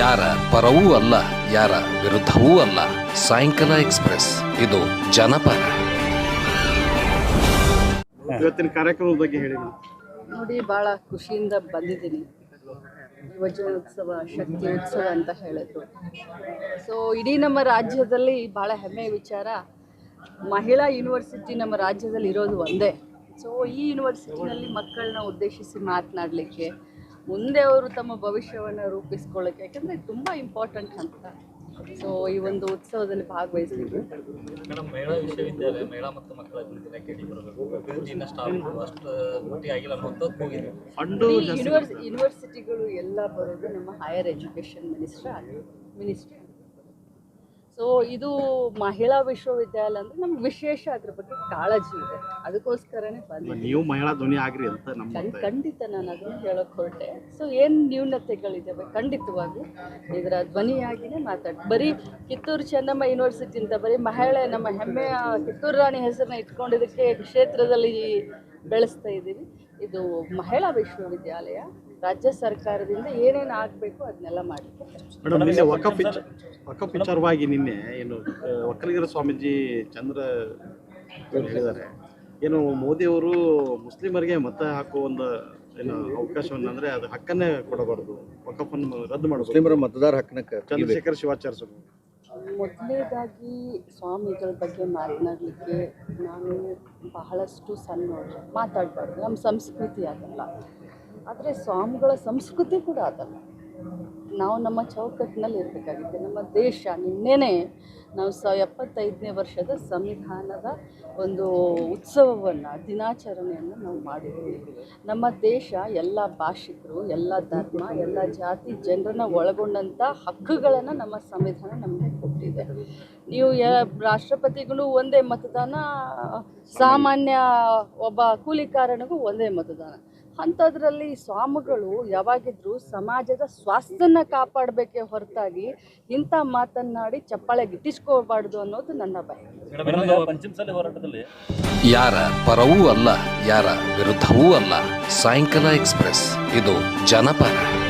ಯಾರ ಪರವೂ ಅಲ್ಲ ಯಾರ ವಿರುದ್ಧವೂ ಅಲ್ಲ. ಸಾಯಂಕಾಲ ಎಕ್ಸ್ಪ್ರೆಸ್ ಇದು ಜನಪರ. ಇವತ್ತಿನ ಕಾರ್ಯಕ್ರಮದ ಬಗ್ಗೆ ಹೇಳಿ ನೋಡಿ ಭಾಳ ಖುಷಿಯಿಂದ ಬಂದಿದ್ದೀನಿ. ಯುವಜನೋತ್ಸವ ಶಕ್ತಿ ಉತ್ಸವ ಅಂತ ಹೇಳಿದ್ರು. ಸೊ ಇಡೀ ನಮ್ಮ ರಾಜ್ಯದಲ್ಲಿ ಭಾಳ ಹೆಮ್ಮೆಯ ವಿಚಾರ ಮಹಿಳಾ ಯೂನಿವರ್ಸಿಟಿ ನಮ್ಮ ರಾಜ್ಯದಲ್ಲಿ ಇರೋದು ಒಂದೇ. ಸೊ ಈ ಯೂನಿವರ್ಸಿಟಿನಲ್ಲಿ ಮಕ್ಕಳನ್ನ ಉದ್ದೇಶಿಸಿ ಮಾತನಾಡಲಿಕ್ಕೆ ಮುಂದೆ ಅವರು ತಮ್ಮ ಭವಿಷ್ಯವನ್ನು ರೂಪಿಸ್ಕೊಳ್ಳೋಕೆ ಯಾಕಂದ್ರೆ ತುಂಬ ಇಂಪಾರ್ಟೆಂಟ್ ಅಂತ. ಸೊ ಈ ಒಂದು ಉತ್ಸವದಲ್ಲಿ ಭಾಗವಹಿಸಿದ್ರು ಮೇಡಮ್ ಮಹಿಳಾ ವಿಶ್ವವಿದ್ಯಾಲಯ ಮಹಿಳಾ ಮತ್ತು ಮಕ್ಕಳ ಬರಬೇಕು ಇನ್ನಷ್ಟು ಅಷ್ಟು ಮಟ್ಟಿಗೆ ಆಗಿಲ್ಲ ಯೂನಿವರ್ಸಿಟಿಗಳು ಎಲ್ಲ ಬರೋದು ನಮ್ಮ higher education minister ministry so ಇದು ಮಹಿಳಾ ವಿಶ್ವವಿದ್ಯಾಲಯ ಅಂದ್ರೆ ನಮ್ಗೆ ವಿಶೇಷ ಅದ್ರ ಬಗ್ಗೆ ಕಾಳಜಿ ಇದೆ. ಅದಕ್ಕೋಸ್ಕರನೇ ಬಂದಿದೆ ನೀವು ಮಹಿಳಾ ಧ್ವನಿ ಆಗ್ರಿ ಅಂತ ನಮ್ಮ ಖಂಡಿತ ನಾನು ಅದನ್ನು ಹೇಳಕ್ ಹೊರಟೆ. ಸೊ ಏನು ನ್ಯೂನತೆಗಳಿದ್ದಾವೆ ಖಂಡಿತವಾಗಿ ಇದರ ಧ್ವನಿಯಾಗಿನೇ ಮಾತಾಡಿ ಬರೀ ಕಿತ್ತೂರು ಚೆನ್ನಮ್ಮ ಯೂನಿವರ್ಸಿಟಿ ಅಂತ ಬರೀ ಮಹಿಳೆ ನಮ್ಮ ಹೆಮ್ಮೆಯ ಕಿತ್ತೂರು ರಾಣಿ ಹೆಸರನ್ನ ಇಟ್ಕೊಂಡಿದ್ದಕ್ಕೆ ಕ್ಷೇತ್ರದಲ್ಲಿ ಬೆಳೆಸ್ತಾ ಇದ್ದೀವಿ ಇದು ಮಹಿಳಾ ವಿಶ್ವವಿದ್ಯಾಲಯ ರಾಜ್ಯ ಸರ್ಕಾರದಿಂದ ಏನೇನು ಆಗಬೇಕು ಅದನ್ನೆಲ್ಲ ಮಾಡಿ ಮೇಡಮ್ ನಿನ್ನೆ ವಕಫ್ ವಿಚ- ವಕಫ್ ವಿಚಾರವಾಗಿ ನಿನ್ನೆ ಏನು ಆ, ಒಕ್ಕಲಿಗರ ಸ್ವಾಮೀಜಿ ಚಂದ್ರ ಹೇಳಿದ್ದಾರೆ. ಏನು ಮೋದಿ ಅವರು ಮುಸ್ಲಿಮರಿಗೆ ಮತ ಹಾಕುವ ಒಂದು ಏನು ಅವಕಾಶವನ್ನು ಅಂದ್ರೆ ಅದು ಹಕ್ಕನ್ನೇ ಕೊಡಬಾರ್ದು. ವಕಫನ್ನು ರದ್ದು ಮಾಡಬೇಕು ಮುಸ್ಲಿಮರ ಮತದಾರ ಹಕ್ಕನ್ನ ಚಂದ್ರಶೇಖರ್ ಶಿವಾಚಾರ್ಯ ಸ್ವಾಮಿ. ಮೊದಲನೇದಾಗಿ ಸ್ವಾಮಿಗಳ ಬಗ್ಗೆ ಮಾತನಾಡಲಿಕ್ಕೆ ನಾನು ಬಹಳಷ್ಟು ಸಣ್ಣವಳು ಮಾತಾಡಬಾರ್ದು. ನಮ್ಮ ಸಂಸ್ಕೃತಿ ಅದಲ್ಲ ಆದರೆ ಸ್ವಾಮಿಗಳ ಸಂಸ್ಕೃತಿ ಕೂಡ ಅದಲ್ಲ ನಾವು ನಮ್ಮ ಚೌಕಟ್ಟಿನಲ್ಲಿ ಇರಬೇಕಾಗಿದೆ ನಮ್ಮ ದೇಶ ನಿನ್ನೆನೇ ನಾವು ಸ ಎಪ್ಪತ್ತೈದನೇ ವರ್ಷದ ಸಂವಿಧಾನದ ಒಂದು ಉತ್ಸವವನ್ನು, ದಿನಾಚರಣೆಯನ್ನು ನಾವು ಮಾಡಿದ್ದೀವಿ ನಮ್ಮ ದೇಶ, ಎಲ್ಲ ಭಾಷಿಕರು, ಎಲ್ಲ ಧರ್ಮ, ಎಲ್ಲ ಜಾತಿ ಜನರನ್ನ ಒಳಗೊಂಡಂಥ ಹಕ್ಕುಗಳನ್ನು ನಮ್ಮ ಸಂವಿಧಾನ ನಮಗೆ ಕೊಟ್ಟಿದೆ. ನೀವು ರಾಷ್ಟ್ರಪತಿಗಳು ಒಂದೇ ಮತದಾನ, ಸಾಮಾನ್ಯ ಒಬ್ಬ ಕೂಲಿಕಾರನಿಗೂ ಒಂದೇ ಮತದಾನ. ಅಂಥದ್ರಲ್ಲಿ ಸ್ವಾಮಿಗಳು ಯಾವಾಗಿದ್ರೂ ಸಮಾಜದ ಸ್ವಾಸ್ಥ್ಯನ ಕಾಪಾಡಬೇಕೆ ಹೊರತಾಗಿ ಇಂಥ ಮಾತನ್ನಾಡಿ ಚಪ್ಪಾಳೆ ಗಿಟ್ಟಿಸ್ಕೋಬಾರ್ದು ಅನ್ನೋದು ನನ್ನ ಭಯ. ಮೇಡಮ್ ಪಂಚಮಸಾಲಿ ಹೋರಾಟದಲ್ಲಿ ಯಾರ ಪರವೂ ಅಲ್ಲ ಯಾರ ವಿರುದ್ಧವೂ ಅಲ್ಲ. ಸಾಯಂಕಾಲ ಎಕ್ಸ್ಪ್ರೆಸ್. ಇದು ಜನಪರ.